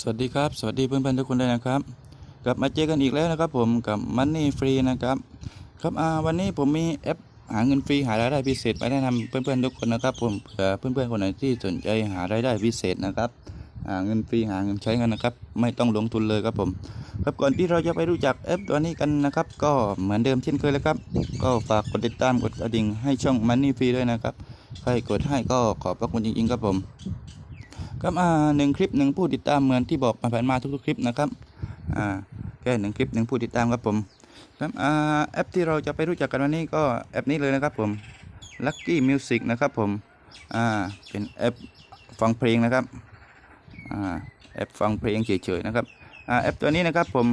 สวัสดีครับ สวัสดีเพื่อนๆทุกคนเลยนะครับ กลับมาเจอกันอีกแล้วนะครับผมกับ Money Free นะครับ ครับอ่าวันนี้ผมมีแอปหาเงินฟรีหารายได้พิเศษมาแนะนำเพื่อนๆทุกคนนะครับผมเผื่อเพื่อนๆคนไหนที่สนใจหารายได้พิเศษนะครับหาเงินฟรีหาเงินใช้เงินนะครับ ไม่ต้องลงทุนเลยครับผม ครับก่อนที่เราจะไปรู้จักแอปตัวนี้กันนะครับ ก็เหมือนเดิมเช่นเคยเลยครับ ก็ฝากกดติดตามกดกระดิ่งให้ช่อง Money Free ด้วยนะครับใครกดให้ก็ขอบพระคุณจริงๆครับผม ครับอ่าหนึ่งคลิปหนึ่งผู้ติดตามเหมือนที่บอกมาผ่านมาทุกๆคลิปนะครับอ่าแค่หนึ่งคลิปหนึ่งผู้ติดตามครับผมครับอ่าแอปที่เราจะไปรู้จักกันวันนี้ก็แอปนี้เลยนะครับผม Lucky Music นะครับผมอ่าเป็นแอปฟังเพลงนะครับอ่าแอปฟังเพลงเฉยๆนะครับอ่าแอปตัวนี้นะครับผม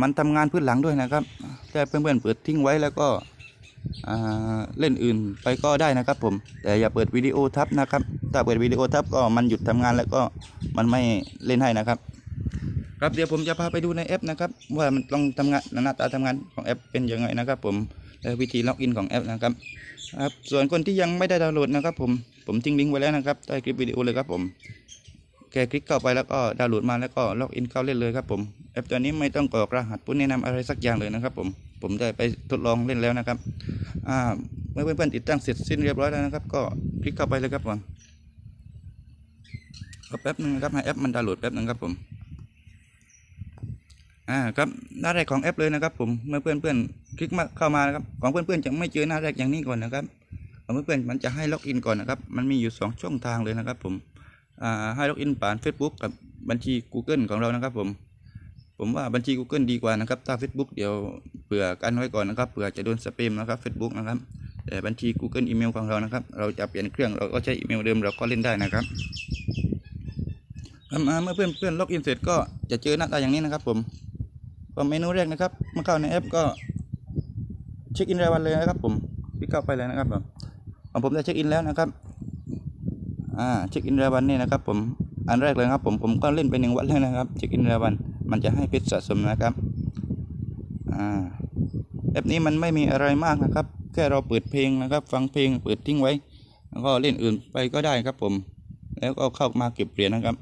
มันทำงานพื้นหลังด้วยนะครับถ้าเพื่อนๆเปิดทิ้งไว้แล้วก็ เล่นอื่นไปก็ได้นะครับผม แต่อย่าเปิดวิดีโอทับนะครับ ถ้าเปิดวิดีโอทับก็มันหยุดทำงานแล้วก็มันไม่เล่นให้นะครับ ครับเดี๋ยวผมจะพาไปดูในแอปนะครับ ว่ามันต้องทำงานหน้าตาทำงานของแอปเป็นยังไงนะครับ ผมและวิธีล็อกอินของแอปนะครับครับ ส่วนคนที่ยังไม่ได้ดาวน์โหลดนะครับ ผมผมทิ้งลิงก์ไว้แล้วนะครับใต้คลิปวิดีโอเลยครับผม แค่คลิกเข้าไปแล้วก็ดาวน์โหลดมาแล้วก็ล็อกอินเข้าเล่นเลยครับผมแอปตัวนี้ไม่ต้องกรอกรหัสผู้แนะนำอะไรสักอย่างเลยนะครับผมผมได้ไปทดลองเล่นแล้วนะครับอ่าเมื่อเพื่อนๆติดตั้งเสร็จสิ้นเรียบร้อยแล้วนะครับ ก็คลิกเข้าไปเลยครับผมก็แป๊บหนึงนะครับให้แอปมันดาวน์โหลดแป๊บหนึงครับผมอ่าครับหน้าแรกของแอปเลยนะครับ ผมเมื่อเพื่อนๆคลิกมาเข้ามานะครับของเพื่อนๆจะไม่เจอหน้าแรกอย่างนี้ก่อนนะครับของเพื่อนๆมันจะให้ล็อกอินก่อนนะครับ มันมีอยู่สองช่องทางเลยนะครับผม ให้ล็อกอินผ่าน Facebook กับบัญชี Google ของเรานะครับผม ผมว่าบัญชี Google ดีกว่านะครับ ถ้า Facebook เดี๋ยวเผื่อกันไว้ก่อนนะครับเผื่อจะโดนสเปมนะครับ Facebook นะครับ แต่บัญชี Google อีเมลของเรานะครับ เราจะเปลี่ยนเครื่องเราก็ใช้อีเมลเดิมเราก็เล่นได้นะครับครับอ่าเมื่อเพื่อนเพื่อนล็อกอินเสร็จก็จะเจอหน้าตาอย่างนี้นะครับ ผมก็เมนูแรกนะครับเมื่อเข้าในแอปก็เช็คอินรายวันเลยนะครับ ผมคลิกเข้าไปเลยนะครับผมผมได้เช็คอินแล้วนะครับ อ่าเช็คอินรายวันนี่นะครับผมอันแรกเลยครับผมผมก็เล่นไปหนึ่งวันแล้วนะครับเช็คอินรายวัน มันจะให้เพชรสะสมนะครับอ่าแอปนี้มันไม่มีอะไรมากนะครับ แค่เราเปิดเพลงนะครับ ฟังเพลงเปิดทิ้งไว้ แล้วก็เล่นอื่นไปก็ได้ครับผม แล้วก็เข้ามาเก็บเหรียญนะครับ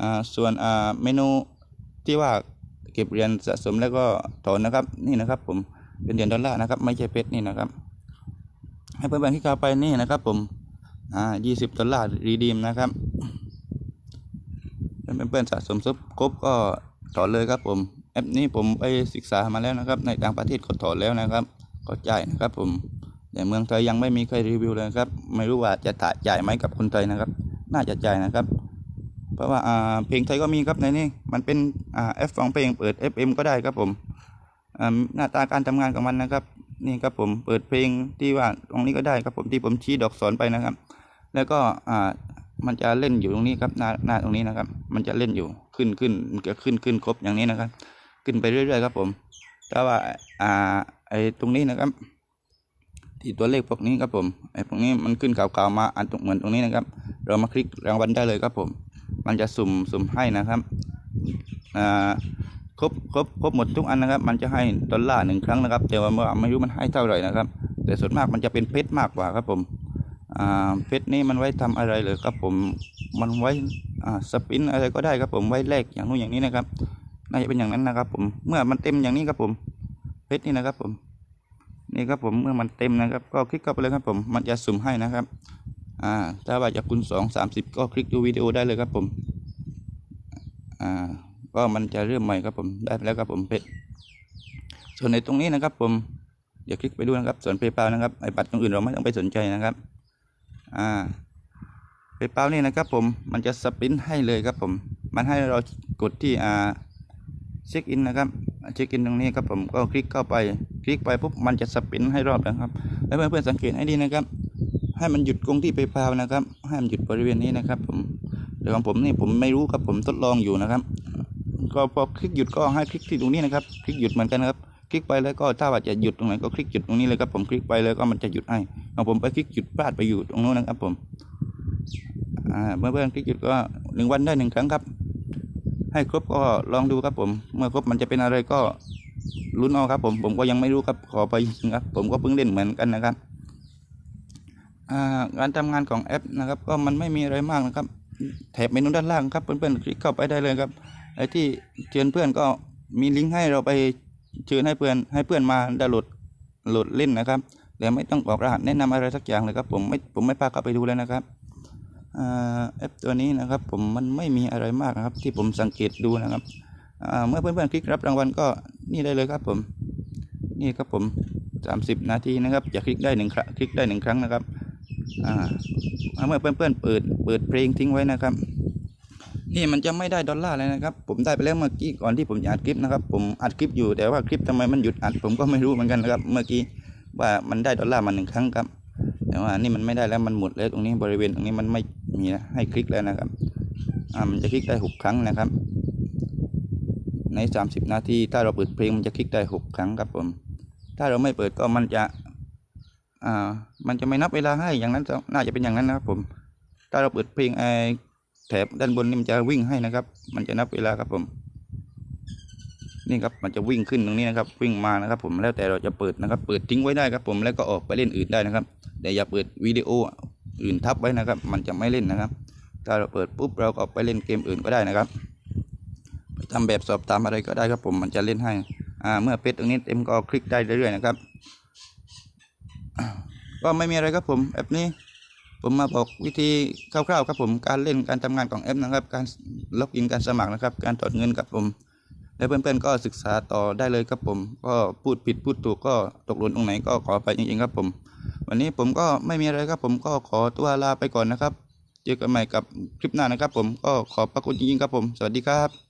อ่าส่วนอ่าเมนูที่ว่าเก็บเหรียญสะสมแล้วก็ถอนนะครับนี่นะครับผมเป็นเหรียญดอลลาร์นะครับ ไม่ใช่เพชรนี่นะครับ ให้เพื่อนๆที่เข้าไปนี่นะครับผม อ่ายี่สิบดอลลาร์รีดีมนะครับเป็นเพื่อนสะสมซุปครบก็ถอนเลยครับผมแอปนี้ผมไปศึกษามาแล้วนะครับ ในต่างประเทศก็ถอนแล้วนะครับ ก็จ่ายนะครับผมแต่เมืองไทยยังไม่มีใครรีวิวเลยครับ ไม่รู้ว่าจะจ่ายไหมกับคนไทยนะครับ น่าจะจ่ายนะครับ เพราะว่าอ่าเพลงไทยก็มีครับในนี้มันเป็นอ่าแอปฟังเพลงเปิด FM ก็ได้ครับผมอ่าหน้าตาการทำงานของมันนะครับนี่ครับผมเปิดเพลงที่ว่าตรงนี้ก็ได้ครับผมที่ผมชี้ดอกสอนไปนะครับ แล้วก็อ่ามันจะเล่นอยู่ตรงนี้ครับหน้าหน้าตรงนี้นะครับ มันจะเล่นอยู่ขึ้นขึ้นมันจะขึ้นขึ้นครบอย่างนี้นะครับ ขึ้นไปเรื่อยๆครับผมแต่ว่าอ่าไอ้ตรงนี้นะครับ ที่ตัวเลขพวกนี้ครับผมไอ้พวกนี้มันขึ้นขาๆมาอันตรงเหมือนตรงนี้นะครับ เรามาคลิกรางวัลได้เลยครับผม มันจะสุ่มสุ่มให้นะครับอ่าครบครบครบหมดทุกอันนะครับ มันจะให้ดอลลาร์หนึ่งครั้งนะครับ แต่ว่าไม่รู้มันให้เท่าไหร่นะครับ แต่ส่วนมากมันจะเป็นเพชรมากกว่าครับผม เพชรนี่มันไว้ทำอะไรเลยครับผมมันไว้สปินอะไรก็ได้ครับผมไว้แลกอย่างนู้นอย่างนี้นะครับน่าจะเป็นอย่างนั้นนะครับ ผมเมื่อมันเต็มอย่างนี้ครับผมเพชรนี่นะครับผมนี่ครับผมเมื่อมันเต็มนะครับ ก็คลิกเข้าไปเลยครับผมมันจะสุ่มให้นะครับอ่าถ้าว่าจะคูณสองสามสิบก็คลิกดูวิดีโอได้เลยครับผมอ่าก็มันจะเริ่มใหม่ครับผมได้แล้วครับผมเพชรส่วนในตรงนี้นะครับผมเดี๋ยวคลิกไปดูนะครับส่วนเพย์พานะครับไอ้บัตรตรงอื่นเราไม่ต้องไปสนใจนะครับ อ่าไปเป้านี่นะครับผมมันจะสปรินให้เลยครับผม มันให้เรากดที่อ่าเช็คอินนะครับเช็คอินตรงนี้ครับผมก็คลิกเข้าไป คลิกไปปุ๊บมันจะสปรินให้รอบนะครับ แล้วเพื่อนๆสังเกตให้ดีนะครับ ให้มันหยุดตรงที่ไปเป้านะครับ ให้มันหยุดบริเวณนี้นะครับ ผมเดี๋ยวของผมนี่ผมไม่รู้ครับผมทดลองอยู่นะครับ ก็พอคลิกหยุดก็ให้คลิกที่ตรงนี้นะครับ คลิกหยุดเหมือนกันครับ คลิกไปแล้วก็ถ้าว่าจะหยุดตรงไหนก็คลิกหยุดตรงนี้เลยครับผมคลิกไปแล้วก็มันจะหยุดให้ ของผมไปคลิกหยุดพลาดไปอยู่ตรงโน้นนะครับผมเมื่อเพื่อนคลิกหยุดก็หนึ่งวันได้หนึ่งครั้งครับ ให้ครบก็ลองดูครับผม เมื่อครบมันจะเป็นอะไรก็ลุ้นเอาครับ ผมผมก็ยังไม่รู้ครับขอไปจริงครับ ผมก็เพิ่งเล่นเหมือนกันนะครับการทำงานของแอปนะครับ ก็มันไม่มีอะไรมากนะครับแถบเมนูด้านล่างครับเพื่อนๆคลิกเข้าไปได้เลยครับไอ้ที่เชิญเพื่อนก็มีลิงก์ให้เราไปเชิญให้เพื่อนให้เพื่อนมาดาวน์โหลดโหลดเล่นนะครับ แต่ไม่ต้องบอกรหัสแนะนำอะไรสักอย่างเลยครับผมไม่ผมไม่พาเข้าไปดูเลยนะครับอ่าแอปตัวนี้นะครับผมมันไม่มีอะไรมากนะครับ ที่ผมสังเกตดูนะครับเมื่อเพื่อนๆคลิกรับรางวัลก็นี่ได้เลยครับผม นี่ครับผม 30 นาทีนะครับจะคลิกได้หนึ่งครั้งคลิกได้หนึ่งครั้งนะครับเมื่อเพื่อนๆเปิดเปิดเพลงทิ้งไว้นะครับ นี่มันจะไม่ได้ดอลลาร์เลยนะครับ ผมได้ไปแล้วเมื่อกี้ก่อนที่ผมจะอัดคลิปนะครับ ผมอัดคลิปอยู่แต่ว่าคลิปทำไมมันหยุดอัดผมก็ไม่รู้เหมือนกันนะครับ เมื่อกี้ ว่ามันได้ดอลลาร์มาหนึ่งครั้งครับ แต่ว่านี่มันไม่ได้แล้วมันหมดแล้วตรงนี้บริเวณตรงนี้มันไม่มีนะให้คลิกแล้วนะครับอ่ามันจะคลิกได้หกครั้งนะครับ ใน 30 นาทีถ้าเราเปิดเพลงมันจะคลิกได้หกครั้งครับผมถ้าเราไม่เปิดก็มันจะอ่ามันจะไม่นับเวลาให้อย่างนั้นน่าจะเป็นอย่างนั้นนะครับผมถ้าเราเปิดเพลงไอแถบด้านบนนี่มันจะวิ่งให้นะครับ มันจะนับเวลาครับผม นี่ครับมันจะวิ่งขึ้นตรงนี้นะครับ วิ่งมานะครับ ผมแล้วแต่เราจะเปิดนะครับ เปิดทิ้งไว้ได้ครับ ผมแล้วก็ออกไปเล่นอื่นได้นะครับ แต่อย่าเปิดวิดีโออื่นทับไว้นะครับ มันจะไม่เล่นนะครับ ถ้าเราเปิดปุ๊บเราก็ไปเล่นเกมอื่นก็ได้นะครับไปทำแบบสอบตามอะไรก็ได้ครับ ผมมันจะเล่นให้อ่าเมื่อเพชรตรงนี้เต็มก็คลิกได้เรื่อยๆนะครับ ก็ไม่มีอะไรครับผมแอปนี้ผมมาบอกวิธีคร่าวๆครับผมการเล่นการทำงานของแอปนะครับ การล็อกอินการสมัครนะครับ การถอนเงินครับผม และเพื่อนๆก็ศึกษาต่อได้เลยครับผม ก็พูดผิดพูดถูกก็ตกหล่นตรงไหนก็ขอไปจริงๆครับผม วันนี้ผมก็ไม่มีอะไรครับผมก็ขอตัวลาไปก่อนนะครับ เจอกันใหม่กับคลิปหน้านะครับผมก็ขอบพระคุณจริงๆครับผม สวัสดีครับ